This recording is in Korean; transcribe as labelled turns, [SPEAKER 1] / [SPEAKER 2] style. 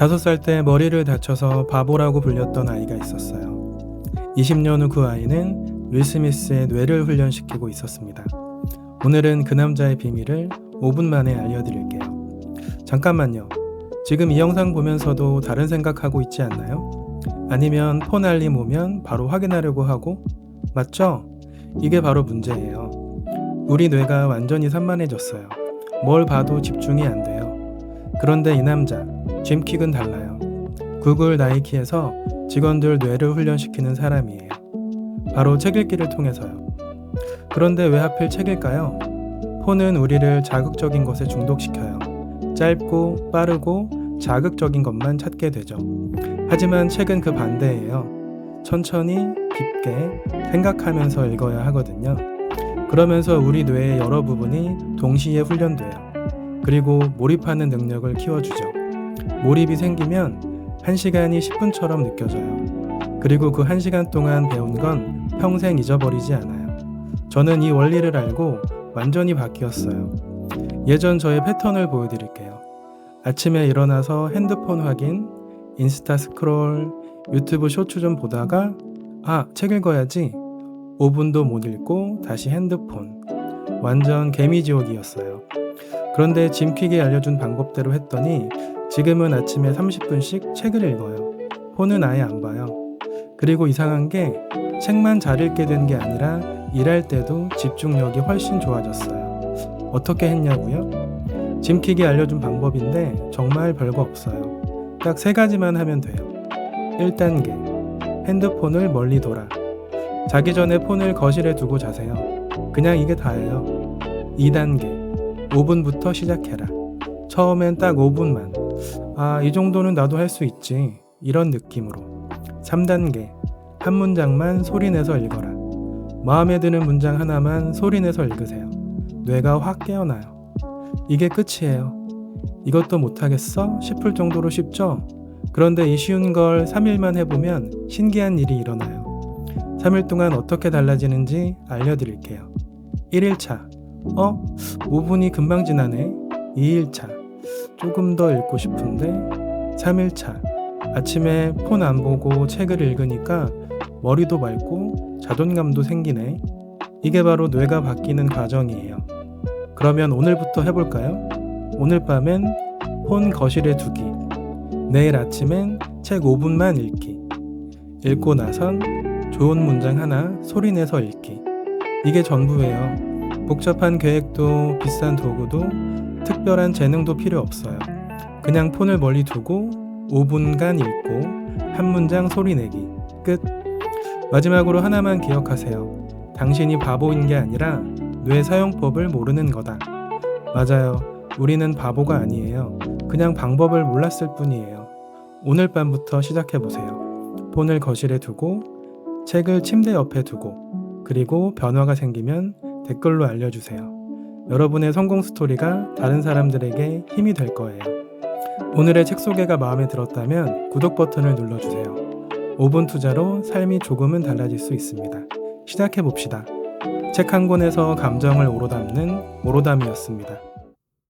[SPEAKER 1] 다섯 살 때 머리를 다쳐서 바보라고 불렸던 아이가 있었어요. 20년 후 그 아이는 윌 스미스의 뇌를 훈련시키고 있었습니다. 오늘은 그 남자의 비밀을 5분 만에 알려드릴게요. 잠깐만요. 지금 이 영상 보면서도 다른 생각하고 있지 않나요? 아니면 폰 알림 오면 바로 확인하려고 하고? 맞죠? 이게 바로 문제예요. 우리 뇌가 완전히 산만해졌어요. 뭘 봐도 집중이 안 돼요. 그런데 이 남자, 짐 킥은 달라요. 구글 나이키에서 직원들 뇌를 훈련시키는 사람이에요. 바로 책 읽기를 통해서요. 그런데 왜 하필 책일까요? 폰은 우리를 자극적인 것에 중독시켜요. 짧고 빠르고 자극적인 것만 찾게 되죠. 하지만 책은 그 반대예요. 천천히 깊게 생각하면서 읽어야 하거든요. 그러면서 우리 뇌의 여러 부분이 동시에 훈련돼요. 그리고 몰입하는 능력을 키워주죠. 몰입이 생기면 1시간이 10분처럼 느껴져요. 그리고 그 1시간 동안 배운 건 평생 잊어버리지 않아요. 저는 이 원리를 알고 완전히 바뀌었어요. 예전 저의 패턴을 보여드릴게요. 아침에 일어나서 핸드폰 확인, 인스타 스크롤, 유튜브 쇼츠 좀 보다가 아, 책 읽어야지. 5분도 못 읽고 다시 핸드폰. 완전 개미지옥이었어요. 그런데 짐퀵이 알려준 방법대로 했더니 지금은 아침에 30분씩 책을 읽어요. 폰은 아예 안 봐요. 그리고 이상한 게 책만 잘 읽게 된 게 아니라 일할 때도 집중력이 훨씬 좋아졌어요. 어떻게 했냐고요? 짐킥이 알려준 방법인데 정말 별거 없어요. 딱 세 가지만 하면 돼요. 1단계. 핸드폰을 멀리 둬라. 자기 전에 폰을 거실에 두고 자세요. 그냥 이게 다예요. 2단계. 5분부터 시작해라. 처음엔 딱 5분만. 아, 이 정도는 나도 할 수 있지. 이런 느낌으로. 3단계. 한 문장만 소리내서 읽어라. 마음에 드는 문장 하나만 소리내서 읽으세요. 뇌가 확 깨어나요. 이게 끝이에요. 이것도 못하겠어? 싶을 정도로 쉽죠? 그런데 이 쉬운 걸 3일만 해보면 신기한 일이 일어나요. 3일 동안 어떻게 달라지는지 알려드릴게요. 1일차. 어? 5분이 금방 지나네. 2일차. 조금 더 읽고 싶은데. 3일차. 아침에 폰 안 보고 책을 읽으니까 머리도 맑고 자존감도 생기네. 이게 바로 뇌가 바뀌는 과정이에요. 그러면 오늘부터 해볼까요? 오늘 밤엔 폰 거실에 두기. 내일 아침엔 책 5분만 읽기. 읽고 나선 좋은 문장 하나 소리내서 읽기. 이게 전부예요. 복잡한 계획도 비싼 도구도 특별한 재능도 필요 없어요. 그냥 폰을 멀리 두고 5분간 읽고 한 문장 소리내기. 끝. 마지막으로 하나만 기억하세요. 당신이 바보인 게 아니라 뇌 사용법을 모르는 거다. 맞아요. 우리는 바보가 아니에요. 그냥 방법을 몰랐을 뿐이에요. 오늘 밤부터 시작해 보세요. 폰을 거실에 두고, 책을 침대 옆에 두고, 그리고 변화가 생기면 댓글로 알려주세요. 여러분의 성공 스토리가 다른 사람들에게 힘이 될 거예요. 오늘의 책 소개가 마음에 들었다면 구독 버튼을 눌러주세요. 5분 투자로 삶이 조금은 달라질 수 있습니다. 시작해 봅시다. 책 한 권에서 감정을 오로 담는 오로담이었습니다.